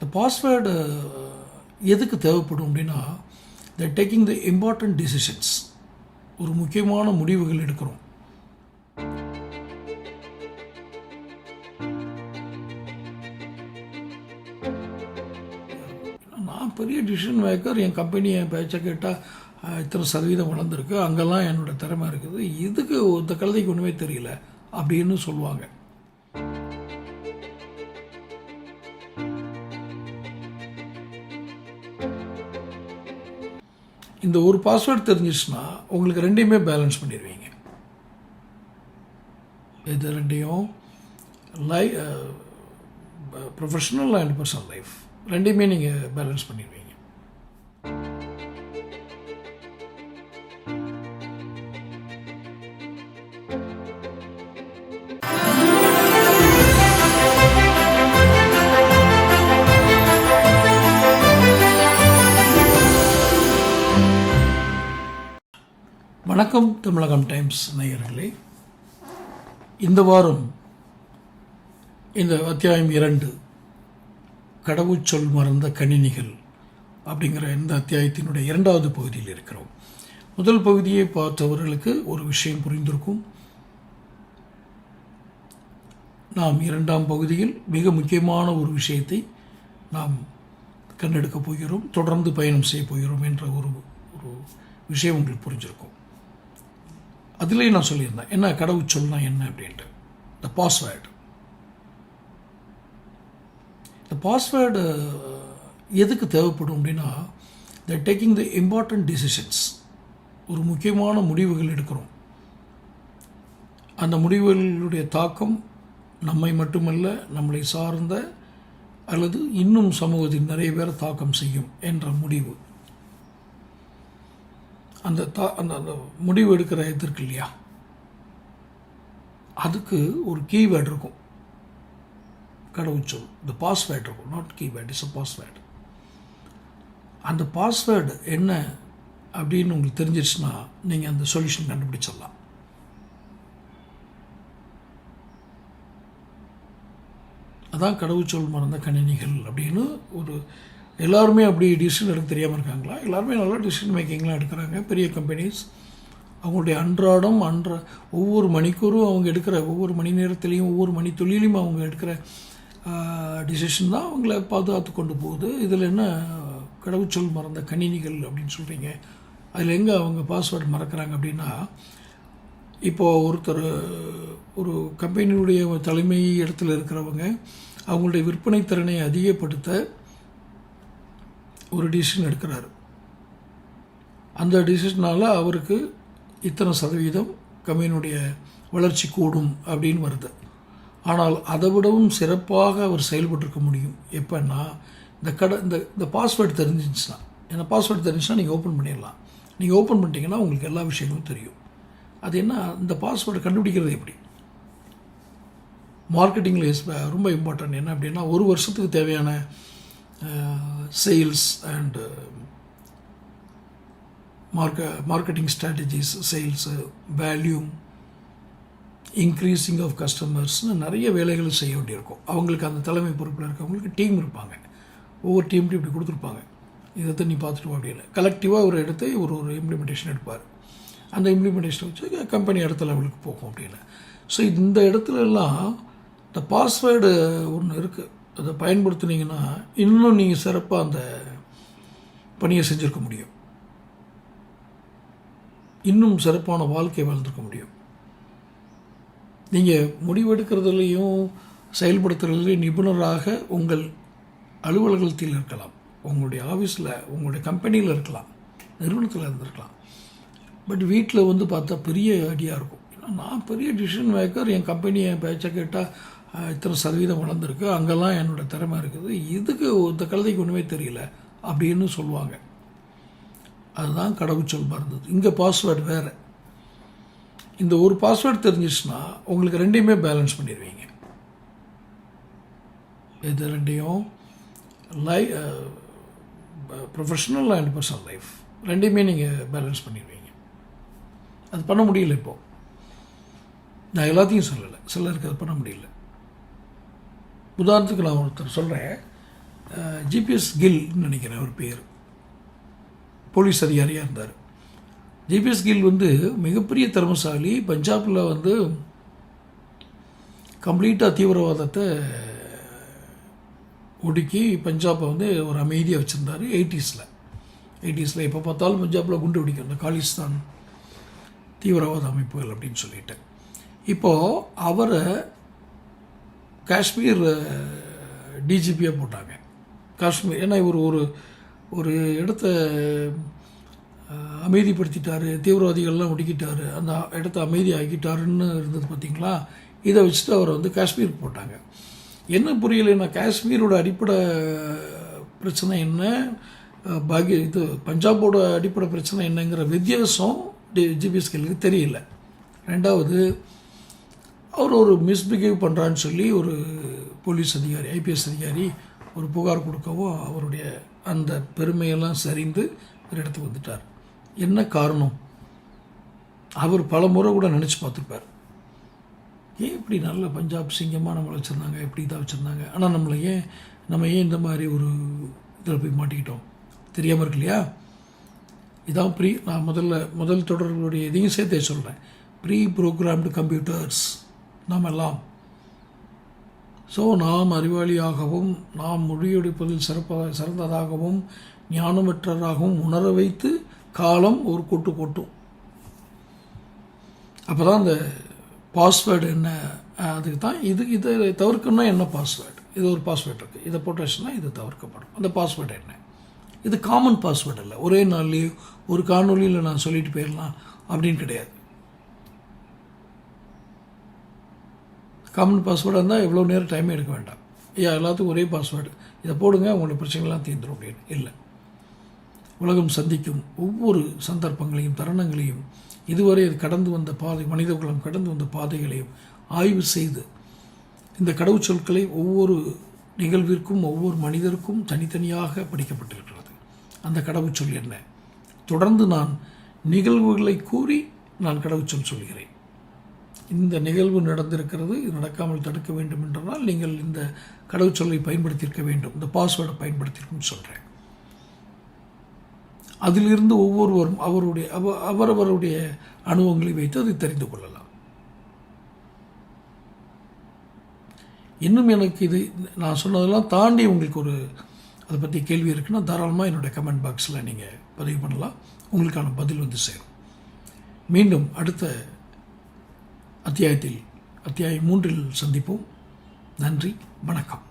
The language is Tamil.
இந்த பாஸ்வேர்டு uh, எதுக்கு தேவைப்படும் அப்படின்னா the taking the important decisions ஒரு முக்கியமான முடிவுகள் எடுக்கிறோம். நான் பெரிய டிசிஷன் மேக்கர் என் கம்பெனி என் பேச்சை கேட்டால் இத்தனை சதவீதம் வளர்ந்துருக்கு. அங்கெல்லாம் என்னோட திறமை இருக்குது. இதுக்கு இந்த கழுதைக்கு ஒன்றுமே தெரியல அப்படின்னு சொல்லுவாங்க. இந்த ஒரு பாஸ்வேர்டு தெரிஞ்சிச்சுன்னா உங்களுக்கு ரெண்டையுமே பேலன்ஸ் பண்ணிடுவீங்க. இது ரெண்டையும்? லை ப்ரொஃபஷனல் அண்ட் பர்சனல் லைஃப் ரெண்டையுமே நீங்கள் பேலன்ஸ் பண்ணிடுவீங்க. வணக்கம் தமிழகம் டைம்ஸ் நேயர்களே. இந்த வாரம் இந்த அத்தியாயம் இரண்டு கடவுச்சொல் மறந்த கணினிகள் அப்படிங்கிற இந்த அத்தியாயத்தினுடைய இரண்டாவது பகுதியில் இருக்கிறோம். முதல் பகுதியை பார்த்தவர்களுக்கு ஒரு விஷயம் புரிந்திருக்கும். நாம் இரண்டாம் பகுதியில் மிக முக்கியமான ஒரு விஷயத்தை நாம் கண்டெடுக்கப் போகிறோம் தொடர்ந்து பயணம் செய்ய போகிறோம் என்ற ஒரு ஒரு விஷயம் உங்களுக்கு புரிஞ்சிருக்கும். அதுலேயே நான் சொல்லியிருந்தேன். என்ன கடவுச்சொல்னா என்ன அப்படின்ட்டு. த பாஸ்வேர்டு இந்த பாஸ்வேர்டு எதுக்கு தேவைப்படும் அப்படின்னா the taking the important decisions ஒரு முக்கியமான முடிவுகள் எடுக்கிறோம். அந்த முடிவுகளுடைய தாக்கம் நம்மை மட்டுமல்ல நம்மளை சார்ந்த அல்லது இன்னும் சமூகத்தில் நிறைய பேரை தாக்கம் செய்யும் என்ற முடிவு. அந்த தா அந்த அந்த முடிவு எடுக்கிற இது இருக்கு இல்லையா? அதுக்கு ஒரு கீவேர்டு இருக்கும். கடவுச்சொல் இந்த பாஸ்வேர்டு இருக்கும். Not keyword is a password அந்த பாஸ்வேர்டு என்ன அப்படின்னு உங்களுக்கு தெரிஞ்சிருச்சுன்னா நீங்கள் அந்த சொல்யூஷன் கண்டுபிடிச்சிடலாம். அதான் கடவுச்சொல் மறந்த கணினிகள் அப்படின்னு ஒரு எல்லாருமே அப்படி டிசிஷன் எடுக்க தெரியாமல் இருக்காங்களா? எல்லாருமே நல்லா டிசிஷன் மேக்கிங்லாம் எடுக்கிறாங்க. பெரிய கம்பெனிஸ் அவங்களுடைய அன்றாடம் அன்ற ஒவ்வொரு மணிக்கூறும் அவங்க எடுக்கிற ஒவ்வொரு மணி நேரத்துலேயும் ஒவ்வொரு மணி தொழிலையும் அவங்க எடுக்கிற டிசிஷன் தான் அவங்கள பாதுகாத்து கொண்டு போகுது. இதில் என்ன கடவுச்சொல் மறந்த கணினிகள் அப்படின்னு சொல்கிறீங்க அதில் எங்கே அவங்க பாஸ்வேர்டு மறக்கிறாங்க அப்படின்னா இப்போது ஒருத்தர் ஒரு கம்பெனியுடைய தலைமை இடத்துல இருக்கிறவங்க அவங்களுடைய விற்பனை திறனை அதிகப்படுத்த ஒரு டிசிஷன் எடுக்கிறார். அந்த டிசிஷனால் அவருக்கு இத்தனை சதவீதம் கம்பெனியுடைய வளர்ச்சி கூடும் அப்படின்னு வருது. ஆனால் அதை விடவும் சிறப்பாக அவர் செயல்பட்டுருக்க முடியும். எப்போன்னா இந்த கடை இந்த இந்த பாஸ்வேர்டு தெரிஞ்சிச்சுன்னா ஏன்னா பாஸ்வேர்டு தெரிஞ்சுன்னா நீங்கள் ஓப்பன் பண்ணிடலாம். நீங்கள் ஓப்பன் பண்ணிட்டீங்கன்னா உங்களுக்கு எல்லா விஷயங்களும் தெரியும். அது என்ன இந்த பாஸ்வேர்டு கண்டுபிடிக்கிறது எப்படி? மார்க்கெட்டிங்கில் ரொம்ப இம்பார்ட்டன்ட் என்ன அப்படின்னா ஒரு வருஷத்துக்கு தேவையான sales and mark marketing strategies sales volume increasing of கஸ்டமர்ஸ்னு நிறைய வேலைகள் செய்ய வேண்டியிருக்கும். அவங்களுக்கு அந்த தலைமை பொறுப்பில் இருக்கவங்களுக்கு டீம் இருப்பாங்க. ஒவ்வொரு டீம்ட்டு இப்படி கொடுத்துருப்பாங்க. இதை நீ பார்த்துட்டு அப்படின்னு. கலெக்டிவாக ஒரு எடுத்து ஒரு ஒரு இம்ப்ளிமெண்டேஷன் எடுப்பார். அந்த இம்ப்ளிமெண்டேஷனை வச்சு கம்பெனி அடுத்த லெவலுக்கு போகும் அப்படின்னு. ஸோ இந்த இடத்துலலாம் இந்த பாஸ்வேர்டு ஒன்று இருக்குது அதை பயன்படுத்துனீங்கன்னா இன்னும் நீங்கள் சிறப்பாக அந்த பணியை செஞ்சுருக்க முடியும். இன்னும் சிறப்பான வாழ்க்கை வாழ்ந்திருக்க முடியும். நீங்கள் முடிவெடுக்கிறதுலையும் செயல்படுத்துறதுலையும் நிபுணராக உங்கள் அலுவலகத்தில் இருக்கலாம். உங்களுடைய ஆஃபீஸில் உங்களுடைய கம்பெனியில் இருக்கலாம். நிறுவனத்தில் இருந்திருக்கலாம். பட் வீட்டில் வந்து பார்த்தா பெரிய ஐடியா இருக்கும். ஏன்னா நான் பெரிய டிசிஷன் மேக்கர் என் கம்பெனி என் பேச்சை கேட்டால் இத்தனை சதவீதம் வளர்ந்துருக்கு. அங்கெல்லாம் என்னோட திறமை இருக்குது. இதுக்கு இந்த கழுதைக்கு ஒன்றுமே தெரியல அப்படின்னு சொல்லுவாங்க. அதுதான் கடவுச்சொல் மறந்தது. இங்கே பாஸ்வேர்டு வேறு. இந்த ஒரு பாஸ்வேர்டு தெரிஞ்சிச்சுன்னா உங்களுக்கு ரெண்டையுமே பேலன்ஸ் பண்ணிடுவீங்க. இது ரெண்டையும்? லை ப்ரொஃபஷனல் அண்ட் பர்சனல் லைஃப் ரெண்டையுமே நீங்கள் பேலன்ஸ் பண்ணிடுவீங்க. அது பண்ண முடியல இப்போது நான் எல்லாத்தையும் சொல்லலை. சிலருக்கு அது பண்ண முடியல. உதாரணத்துக்கு நான் ஒருத்தர் சொல்கிறேன் ஜிபிஎஸ் கில்னு நினைக்கிறேன் அவர் பேர். போலீஸ் அதிகாரியாக இருந்தார். ஜிபிஎஸ் கில் வந்து மிகப்பெரிய திறமசாலி பஞ்சாபில் வந்து கம்ப்ளீட்டாக தீவிரவாதத்தை ஒடுக்கி பஞ்சாபை வந்து ஒரு அமைதியாக வச்சுருந்தார் எயிட்டிஸில். எயிட்டிஸில் எப்போ பார்த்தாலும் பஞ்சாபில் குண்டு வெடிக்கும் இந்த காலிஸ்தான் தீவிரவாத அமைப்புகள் அப்படின்னு சொல்லிட்டு. இப்போது அவரை காஷ்மீர் டிஜிபியாக போட்டாங்க. காஷ்மீர் ஏன்னா இவர் ஒரு ஒரு இடத்த அமைதிப்படுத்திட்டார் தீவிரவாதிகள்லாம் ஒடுக்கிட்டார் அந்த இடத்த அமைதி ஆக்கிட்டாருன்னு இருந்தது பார்த்தீங்களா இதை வச்சுட்டு அவரை வந்து காஷ்மீருக்கு போட்டாங்க. என்ன புரியலைன்னா காஷ்மீரோட அடிப்படை பிரச்சனை என்ன? பாகி இது பஞ்சாபோட அடிப்படை பிரச்சனை என்னங்கிற வித்தியாசம் ஜிபிஎஸ்களுக்கு தெரியல. ரெண்டாவது அவர் ஒரு மிஸ்பிஹேவ் பண்ணுறான்னு சொல்லி ஒரு போலீஸ் அதிகாரி ஐபிஎஸ் அதிகாரி ஒரு புகார் கொடுக்கவும் அவருடைய அந்த பெருமையெல்லாம் சரிந்து ஒரு இடத்துக்கு வந்துட்டார். என்ன காரணம்? அவர் பல முறை கூட நினச்சி பார்த்துருப்பார். ஏன் இப்படி நல்ல பஞ்சாப் சிங்கமாக நம்மளை வச்சுருந்தாங்க? இப்படி தான் வச்சுருந்தாங்க? ஆனால் நம்மளை ஏன் நம்ம ஏன் இந்த மாதிரி ஒரு இதில் போய் மாட்டிக்கிட்டோம்? தெரியாமல் இருக்கு இல்லையா? இதான் ப்ரீ நான் முதல்ல முதல் தொடர்களுடைய இதையும் சேர்த்தே சொல்கிறேன் ப்ரீ ப்ரோக்ராம்டு கம்ப்யூட்டர்ஸ் நாம் எல்லாம் ஸோ நாம் அறிவாளியாகவும் நாம் மொழியெடுப்பதில் சிறப்பாக சிறந்ததாகவும் ஞானமற்றராகவும் உணர வைத்து காலம் ஒரு கூட்டு கூட்டும். அப்போ தான் அந்த பாஸ்வேர்டு என்ன அதுக்கு தான் இது இதை தவிர்க்கணும்னா என்ன பாஸ்வேர்டு? இது ஒரு பாஸ்வேர்டு இருக்குது இதை போட்டுச்சுன்னா இது தவிர்க்கப்படும். அந்த பாஸ்வேர்டு என்ன? இது காமன் பாஸ்வேர்டு இல்லை ஒரே நாள்லேயே ஒரு காணொலியில் நான் சொல்லிட்டு போயிடலாம் அப்படின்னு கிடையாது. காமன் பாஸ்வேர்டாக இருந்தால் எவ்வளோ நேரம் டைம் எடுக்க வேண்டாம். ஐயா எல்லாத்துக்கும் ஒரே பாஸ்வேர்டு இதை போடுங்க உங்களோட பிரச்சனைகள்லாம் தீர்ந்துடும் அப்படின்னு. இல்லை. உலகம் சந்திக்கும் ஒவ்வொரு சந்தர்ப்பங்களையும் தருணங்களையும் இதுவரை அது கடந்து வந்த பாதை மனித குலம் கடந்து வந்த பாதைகளையும் ஆய்வு செய்து இந்த கடவுச்சொற்களை ஒவ்வொரு நிகழ்விற்கும் ஒவ்வொரு மனிதருக்கும் தனித்தனியாக படிக்கப்பட்டிருக்கிறது. அந்த கடவுச்சொல் என்ன? தொடர்ந்து நான் நிகழ்வுகளை கூறி நான் கடவுச்சொல் சொல்கிறேன். இந்த நிகழ்வு நடந்திருக்கிறது இது நடக்காமல் தடுக்க வேண்டும் என்றால் நீங்கள் இந்த கடவுச்சொல்லை பயன்படுத்தியிருக்க வேண்டும் இந்த பாஸ்வேர்டை பயன்படுத்தியிருக்கும்னு சொல்கிறேன் அதிலிருந்து ஒவ்வொருவரும் அவருடைய அவ அவரவருடைய அனுபவங்களை வைத்து அதை தெரிந்து கொள்ளலாம். இன்னும் எனக்கு இது நான் சொன்னதெல்லாம் தாண்டி உங்களுக்கு ஒரு அதை பற்றி கேள்வி இருக்குன்னா தாராளமாக என்னுடைய கமெண்ட் பாக்ஸில் நீங்கள் பதிவு பண்ணலாம். உங்களுக்கான பதில் வந்து சேரும். மீண்டும் அடுத்த அத்தியாயத்தில் அத்தியாயம் மூன்றில் சந்திப்போம். நன்றி வணக்கம்.